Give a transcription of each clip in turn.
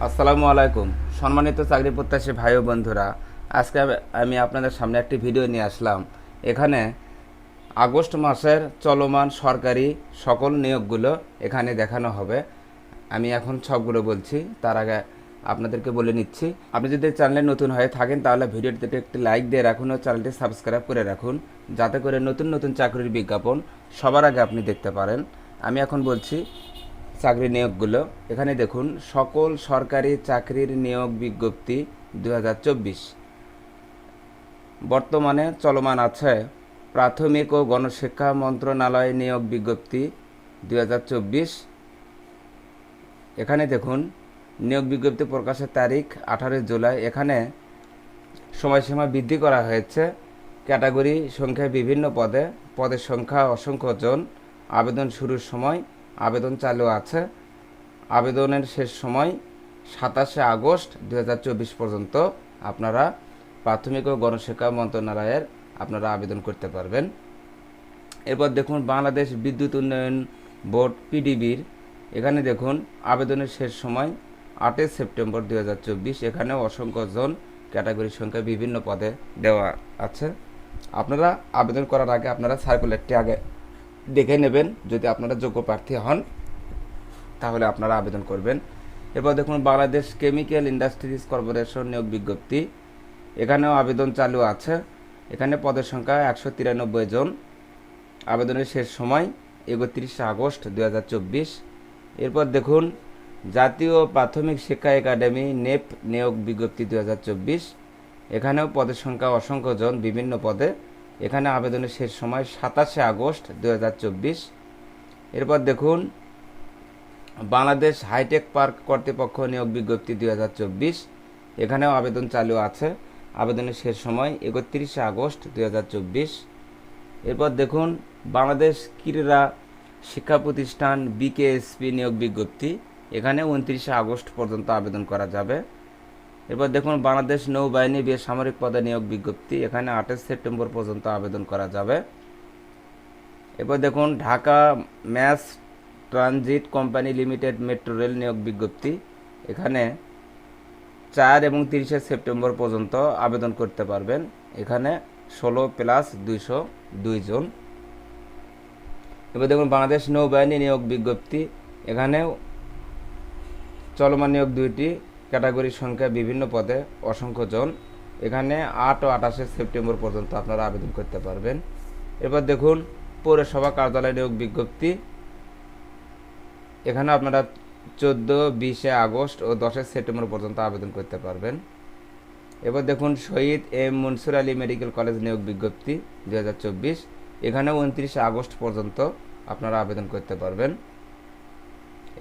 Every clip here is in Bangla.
আসসালামু আলাইকুম। সম্মানিত চাকরি প্রত্যাশী ভাই ও বন্ধুরা, আজকে আমি- আপনাদের সামনে একটি ভিডিও নিয়ে আসলাম। এখানে আগস্ট মাসের চলমান সরকারি সকল নিয়োগগুলো এখানে দেখানো হবে। আমি এখন সবগুলো বলছি, তার আগে আপনাদেরকে বলে নিচ্ছি। আপনি যদি চ্যানেলে নতুন হয়ে থাকেন, তাহলে ভিডিওটিতে একটি লাইক দিয়ে রাখুন ও চ্যানেলটি সাবস্ক্রাইব করে রাখুন, যাতে করে নতুন নতুন চাকরির বিজ্ঞাপন সবার আগে আপনি দেখতে পারেন। আমি এখন বলছি চাকরি নিয়োগগুলো। এখানে দেখুন, সকল সরকারি চাকরির নিয়োগ বিজ্ঞপ্তি দু হাজার চব্বিশ। বর্তমানে চলমান আছে প্রাথমিক ও গণশিক্ষা মন্ত্রণালয় নিয়োগ বিজ্ঞপ্তি দু হাজার চব্বিশ। এখানে দেখুন, নিয়োগ বিজ্ঞপ্তি প্রকাশের তারিখ আঠারোই জুলাই। এখানে সময়সীমা বৃদ্ধি করা হয়েছে। ক্যাটাগরি সংখ্যায় বিভিন্ন পদে, পদের সংখ্যা অসংখ্য জন। আবেদন শুরুর সময় আবেদন চালু আছে। আবেদনের শেষ সময় সাতাশে আগস্ট দু হাজার চব্বিশ পর্যন্ত আপনারা প্রাথমিক ও গণশিক্ষা মন্ত্রণালয়ের আপনারা আবেদন করতে পারবেন। এরপর দেখুন বাংলাদেশ বিদ্যুৎ উন্নয়ন বোর্ড পিডিবির। এখানে দেখুন আবেদনের শেষ সময় আটই সেপ্টেম্বর দু এখানেও অসংখ্য জন ক্যাটাগরি সংখ্যা বিভিন্ন পদে দেওয়া আছে। আপনারা আবেদন করার আগে আপনারা সার্কুলারটি আগে দেখে নেবেন, যদি আপনারা যোগ্য প্রার্থী হন, তাহলে আপনারা আবেদন করবেন। এরপর দেখুন, বাংলাদেশ কেমিক্যাল ইন্ডাস্ট্রিজ কর্পোরেশন নিয়োগ বিজ্ঞপ্তি। এখানেও আবেদন চালু আছে। এখানে পদের সংখ্যা একশো তিরানব্বই জন। আবেদনের শেষ সময় একত্রিশে আগস্ট দু হাজার চব্বিশ। এরপর দেখুন, জাতীয় প্রাথমিক শিক্ষা একাডেমি নেপ নিয়োগ বিজ্ঞপ্তি দু হাজার চব্বিশ। এখানেও পদের সংখ্যা অসংখ্য জন, বিভিন্ন পদে। এখানে আবেদনের শেষ সময় সাতাশে আগস্ট দু হাজার চব্বিশ। এরপর দেখুন, বাংলাদেশ হাইটেক পার্ক কর্তৃপক্ষ নিয়োগ বিজ্ঞপ্তি দুই হাজার চব্বিশ। এখানেও আবেদন চালু আছে, আবেদনের শেষ সময় একত্রিশে আগস্ট দু হাজার চব্বিশ। এরপর দেখুন, বাংলাদেশ ক্রীড়া শিক্ষা প্রতিষ্ঠান বিকেএসপি নিয়োগ বিজ্ঞপ্তি। এখানে উনত্রিশে আগস্ট পর্যন্ত আবেদন করা যাবে। এরপর দেখুন, বাংলাদেশ নৌবাহিনী বেসামরিক পদে নিয়োগ বিজ্ঞপ্তি। এখানে আঠাশ সেপ্টেম্বর পর্যন্ত আবেদন করা যাবে। এরপর দেখুন, Dhaka mass transit company limited metro rail নিয়োগ বিজ্ঞপ্তি। এখানে চার এবং তিরিশে সেপ্টেম্বর পর্যন্ত আবেদন করতে পারবেন। এখানে ষোলো প্লাস দুইশো দুই জন। এবার দেখুন, বাংলাদেশ নৌবাহিনী নিয়োগ বিজ্ঞপ্তি। এখানেও চলমান নিয়োগ দুইটি। ক্যাটাগরির সংখ্যা বিভিন্ন পদে অসংখ্য জন। এখানে আট ও আঠাশে সেপ্টেম্বর পর্যন্ত আপনারা আবেদন করতে পারবেন। এবার দেখুন, পৌরসভা কার্যালয় নিয়োগ বিজ্ঞপ্তি। এখানে আপনারা চোদ্দ, বিশে আগস্ট ও দশে সেপ্টেম্বর পর্যন্ত আবেদন করতে পারবেন। এবার দেখুন, Shahid M Mansur Ali medical college নিয়োগ বিজ্ঞপ্তি দু হাজার চব্বিশ। এখানে উনত্রিশে আগস্ট পর্যন্ত আপনারা আবেদন করতে পারবেন।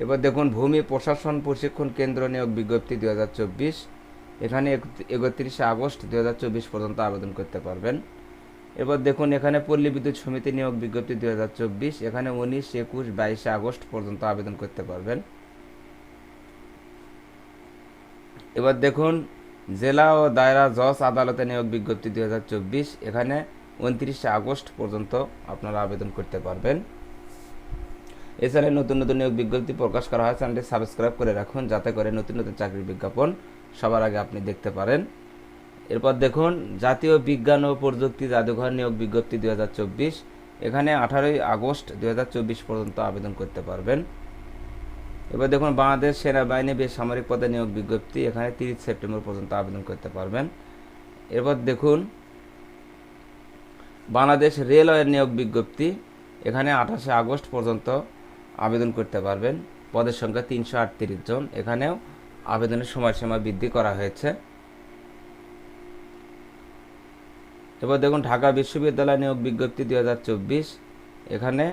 এবার দেখুন, ভূমি প্রশাসন প্রশিক্ষণ কেন্দ্র নিয়োগ বিজ্ঞপ্তি দুই হাজার চব্বিশ। এখানে একত্রিশে আগস্ট দুই হাজার চব্বিশ পর্যন্ত আবেদন করতে পারবেন। এবার দেখুন, এখানে পল্লী বিদ্যুৎ সমিতি নিয়োগ বিজ্ঞপ্তি দুই হাজার চব্বিশ। এখানে উনিশ, একুশ, বাইশে আগস্ট পর্যন্ত আবেদন করতে পারবেন। এবার দেখুন, জেলা ও দায়রা জজ আদালতে নিয়োগ বিজ্ঞপ্তি দুই হাজার চব্বিশ। এখানে উনত্রিশে আগস্ট পর্যন্ত আপনারা আবেদন করতে পারবেন। এছাড়া নতুন নতুন নিয়োগ বিজ্ঞপ্তি প্রকাশ করা হয়। চ্যানেলটি সাবস্ক্রাইব করে রাখুন, যাতে করে নতুন নতুন চাকরির বিজ্ঞাপন সবার আগে আপনি দেখতে পারেন। এরপর দেখুন, জাতীয় বিজ্ঞান ও প্রযুক্তি জাদুঘর নিয়োগ বিজ্ঞপ্তি দু হাজার চব্বিশ। এখানে আঠারোই আগস্ট দু হাজার চব্বিশ পর্যন্ত আবেদন করতে পারবেন। এবার দেখুন, বাংলাদেশ সেনাবাহিনী বেসামরিক পদে নিয়োগ বিজ্ঞপ্তি এখানে তিরিশ সেপ্টেম্বর পর্যন্ত আবেদন করতে পারবেন। এরপর দেখুন, বাংলাদেশ রেলওয়ের নিয়োগ বিজ্ঞপ্তি এখানে আঠাশে আগস্ট পর্যন্ত আবেদন করতে পারবেন। পদের সংখ্যা তিনশো আটত্রিশ জন। এখানেও আবেদনের সময়সীমা বৃদ্ধি করা হয়েছে। এবার দেখুন, ঢাকা বিশ্ববিদ্যালয় নিয়োগ বিজ্ঞপ্তি দু হাজার চব্বিশ। এখানে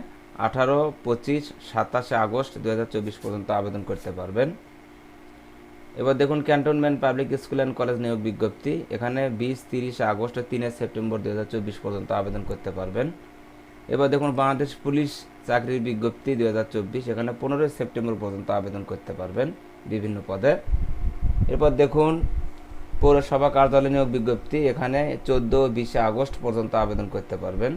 আঠারো, পঁচিশ, সাতাশে আগস্ট দু হাজার চব্বিশ পর্যন্ত আবেদন করতে পারবেন। এবার দেখুন, cantonment public school and college নিয়োগ বিজ্ঞপ্তি। এখানে বিশ, তিরিশে আগস্ট তিনে সেপ্টেম্বর দুই হাজার চব্বিশ পর্যন্ত আবেদন করতে পারবেন। এবার দেখুন বাংলাদেশ পুলিশ চাকরির বিজ্ঞপ্তি দু হাজার চব্বিশ, এখানে পনেরোই সেপ্টেম্বর পর্যন্ত আবেদন করতে পারবেন বিভিন্ন পদে। এরপর দেখুন পৌরসভা কার্যালয় নিয়োগ বিজ্ঞপ্তি, এখানে চোদ্দ বিশে আগস্ট পর্যন্ত আবেদন করতে পারবেন।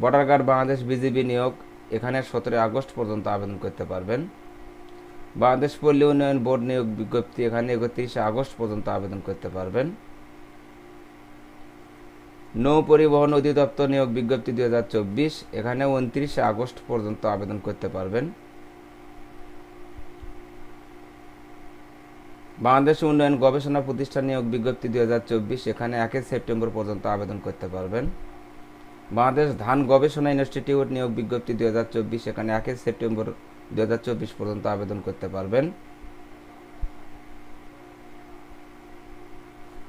বর্ডার গার্ড বাংলাদেশ বিজিবি নিয়োগ, এখানে সতেরোই আগস্ট পর্যন্ত আবেদন করতে পারবেন। বাংলাদেশ পল্লী উন্নয়ন বোর্ড নিয়োগ বিজ্ঞপ্তি, এখানে একত্রিশে আগস্ট পর্যন্ত আবেদন করতে পারবেন। নৌ পরিবহন অধিদপ্তর নিয়োগ বিজ্ঞপ্তি দু হাজার চব্বিশ, এখানে উনত্রিশে আগস্ট পর্যন্ত আবেদন করতে পারবেন। বাংলাদেশ উন্নয়ন গবেষণা প্রতিষ্ঠান নিয়োগ বিজ্ঞপ্তি দু হাজার চব্বিশ, এখানে একই সেপ্টেম্বর পর্যন্ত আবেদন করতে পারবেন। বাংলাদেশ ধান গবেষণা ইনস্টিটিউট নিয়োগ বিজ্ঞপ্তি দু হাজার চব্বিশ, এখানে একই সেপ্টেম্বর দু হাজার চব্বিশ পর্যন্ত আবেদন করতে পারবেন।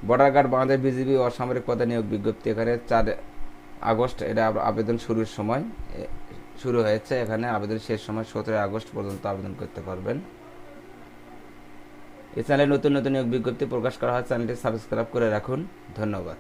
বর্ডার গার্ড বাংলাদেশ বিজিবি অসামরিক পদে নিয়োগ বিজ্ঞপ্তি এখানে চার আগস্ট এটা আবেদন শুরুর সময় শুরু হয়েছে। এখানে আবেদন শেষ সময় সতেরো আগস্ট পর্যন্ত আবেদন করতে পারবেন। এই চ্যানেলে নতুন নতুন নিয়োগ বিজ্ঞপ্তি প্রকাশ করা হয়, চ্যানেলটি সাবস্ক্রাইব করে রাখুন। ধন্যবাদ।